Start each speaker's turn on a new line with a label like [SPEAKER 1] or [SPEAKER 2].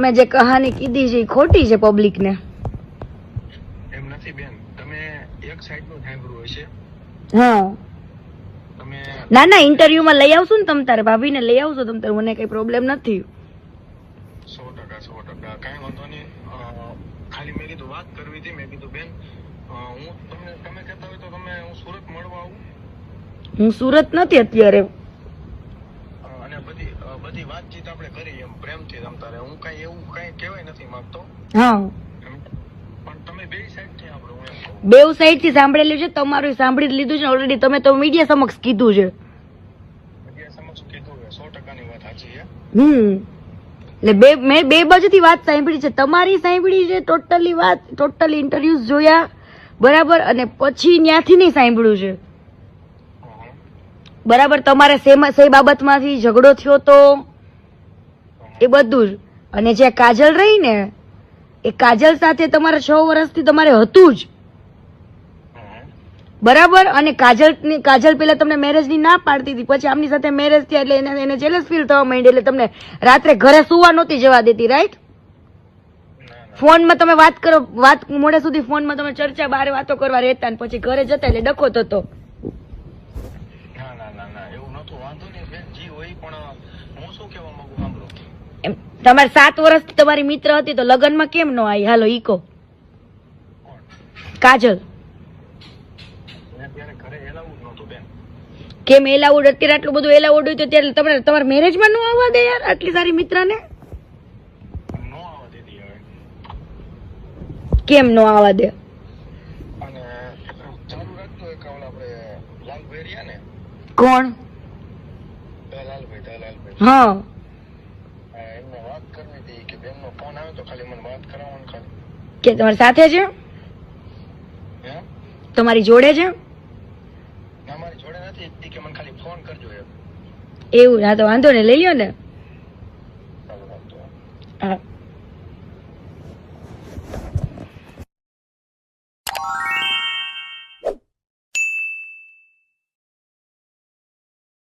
[SPEAKER 1] તમે જે કહાની કીધી છે એ ખોટી છે પબ્લિક ને?
[SPEAKER 2] એમ નથી બેન. તમે એક સાઈડનું સાંભળ્યું હશે.
[SPEAKER 1] હા.
[SPEAKER 2] તમે
[SPEAKER 1] ના ના ઇન્ટરવ્યુ માં લઈ આવશું ને તમ તારે ભાભીને લઈ આવશો તમ તારે મને કઈ પ્રોબ્લેમ નથી.
[SPEAKER 2] સો ટકા સો ટકા. કાંઈ વાંધો નહીં. ખાલી મેં કીધું વાત કરવી હતી મેં કીધું બેન હું તમને તમે કહેતા હોય તો તમે હું સુરત મળવા આવું.
[SPEAKER 1] હું સુરત નથી અત્યારે.
[SPEAKER 2] બધી વાતચીત આપણે કરી એમ પ્રેમથી રમતા હું કઈ એવું કઈ કહેવાય નથી માંગતો
[SPEAKER 1] હા.
[SPEAKER 2] બે
[SPEAKER 1] સાઈડથી સાંભળેલું છે તમારું સાંભળી લીધું છે ઓલરેડી તમે તો મીડિયા સમક્ષ કીધું છે. હમ. એટલે બે મેં બે બાજુથી વાત સાંભળી છે. તમારી સાંભળી છે ટોટલી વાત ટોટલી ઇન્ટરવ્યુઝ જોયા બરાબર અને પછી ત્યાંથી નહીં સાંભળ્યું છે. બરાબર, તમારે સે બાબતમાંથી ઝઘડો થયો તો એ બધું જ. અને જે કાજલ રહી ને, એ કાજલ સાથે તમારે છ વર્ષથી તમારે હતું જ. બરાબર? અને કાજલ કાજલ પેલા તમને મેરેજની ના પાડતી હતી. પછી આમની સાથે મેરેજ થયા એટલે એને એને જેલસ ફીલ થવા માંડી એટલે તમને રાત્રે ઘરે સુવા નહોતી જવા દેતી રાઈટ ફોનમાં તમે વાત કરો વાત મોડે સુધી ફોનમાં તમે ચર્ચા, બારે વાતો કરવા રહેતા ને પછી ઘરે જતા એટલે ડખો થતો
[SPEAKER 2] ના ના ના ના એવું નતું વાંધો નહીં બેન જી હોય પણ હું શું કહેવા માંગુ? સાંભળો
[SPEAKER 1] એમ તમારે સાત વર્ષ તમારી મિત્ર હતી તો લગ્નમાં કેમ નો આવી હાલો ઈકો. કાજલ. કેમ એલાઉડ? અત્યારે આટલું બધું એલાઉડ હોય તો ત્યારે તમારે તમારા મેરેજમાં નું આવવા દે યાર આટલી સારી મિત્રને?
[SPEAKER 2] નો
[SPEAKER 1] કેમ નો આવવા દે? કોણ? હા.
[SPEAKER 2] કે
[SPEAKER 1] તમારી સાથે છે?
[SPEAKER 2] હે?
[SPEAKER 1] તમારી જોડે છે?
[SPEAKER 2] ના જોડે નથી. કે મને ખાલી ફોન કરજો એમ.
[SPEAKER 1] એવું? હા તો વાંધો ને લઈ લ્યો ને. હા.